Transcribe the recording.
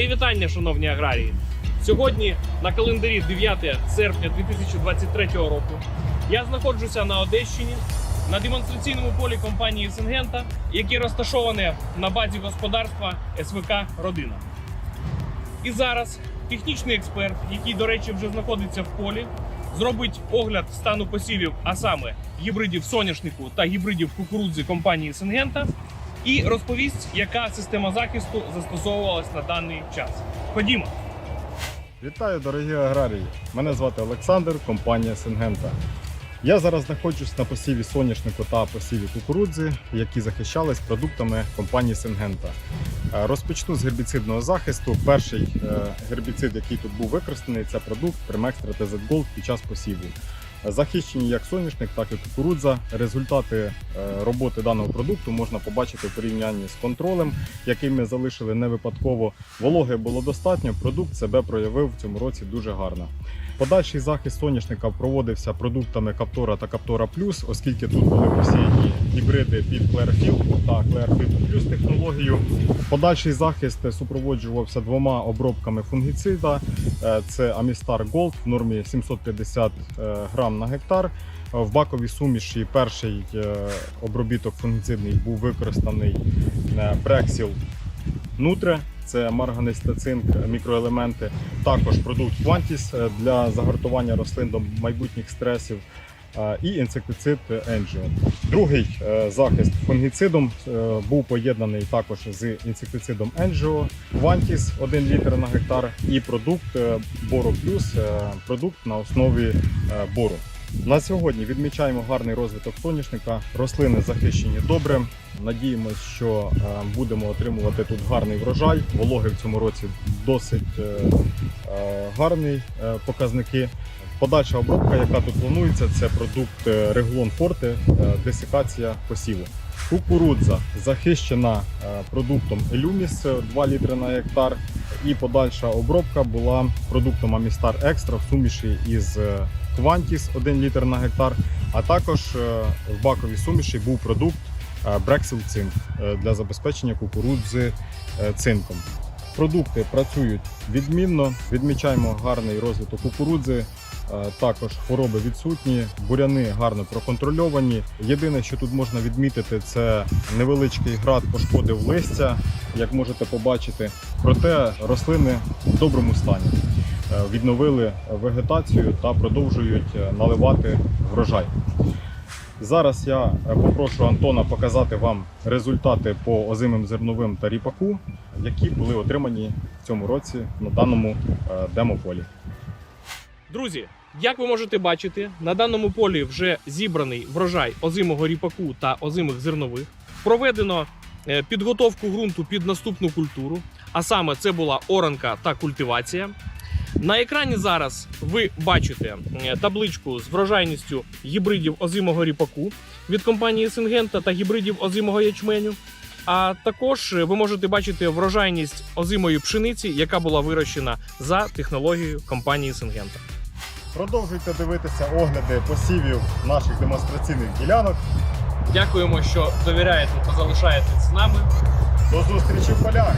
Мої вітання, шановні аграрії. Сьогодні на календарі 9 серпня 2023 року я знаходжуся на Одещині на демонстраційному полі компанії Сингента, яке розташоване на базі господарства СВК Родина. І зараз технічний експерт, який, до речі, вже знаходиться в полі, зробить огляд стану посівів, а саме гібридів соняшнику та гібридів кукурудзи компанії Сингента, і розповість, яка система захисту застосовувалась на даний час. Ходімо. Вітаю, дорогі аграрії! Мене звати Олександр, компанія Сингента. Я зараз знаходжусь на посіві соняшнику та посіві кукурудзи, які захищались продуктами компанії Сингента. Е, Розпочну з гербіцидного захисту. Перший е, гербіцид, який тут був використаний, це продукт Primex TZ Gold під час посіву. Захищені як соняшник, так і кукурудза. Результати е, роботи даного продукту можна побачити в порівнянні з контролем, який ми залишили не випадково. Вологи було достатньо, продукт себе проявив в цьому році дуже гарно. Подальший захист соняшника проводився продуктами Каптора та Каптора Плюс, оскільки тут були посіяні гібриди під Clearfield та Plus технологію. Подальший захист супроводжувався двома обробками фунгіцида. Е, Це Amistar Gold в нормі 750 е, грам на гектар. В баковій суміші перший е, обробіток фунгіцидний був використаний е, Brexil Nutre. Це марганець цинк, мікроелементи. Також продукт Quantis для загартування рослин до майбутніх стресів. І інсектицид Engio. Другий е, захист фунгіцидом е, був поєднаний також з інсектицидом Engio, Quantis 1 літр на гектар і продукт Plus, е, продукт на основі бору. На сьогодні відмічаємо гарний розвиток соняшника. Рослини захищені добре. Надіємось, що будемо отримувати тут гарний врожай. Вологи в цьому році досить гарні показники. Подальша обробка, яка тут планується, це продукт е, Реглон Форте, е, десикація посіву. Кукурудза захищена е, продуктом Елюміс 2 літри на гектар. І подальша обробка була продуктом Amistar Extra в суміші із Quantis 1 літр на гектар. А також в баковій суміші був продукт Brexil Цинк для забезпечення кукурудзи цинком. Продукти працюють відмінно, відмічаємо гарний розвиток кукурудзи. е, Також хвороби відсутні, буряни гарно проконтрольовані. Єдине, що тут можна відмітити, це невеличкий град пошкодив листя, як можете побачити. Проте рослини в доброму стані. Е, Відновили вегетацію та продовжують е, наливати врожай. Зараз я е, попрошу Антона показати вам результати по озимим зерновим та ріпаку, які були отримані в цьому році на даному е, демополі. Друзі, як ви можете бачити, на даному полі вже зібраний врожай озимого ріпаку та озимих зернових. Проведено е, підготовку ґрунту під наступну культуру, а саме це була оранка та культивація. На екрані зараз ви бачите е, табличку з врожайністю гібридів озимого ріпаку від компанії Сингента та гібридів озимого ячменю. А також е, ви можете бачити врожайність озимої пшениці, яка була вирощена за технологією компанії Сингента. Продовжуйте дивитися огляди посівів наших демонстраційних ділянок. Дякуємо, що довіряєте та залишаєтесь з нами. До зустрічі в полях!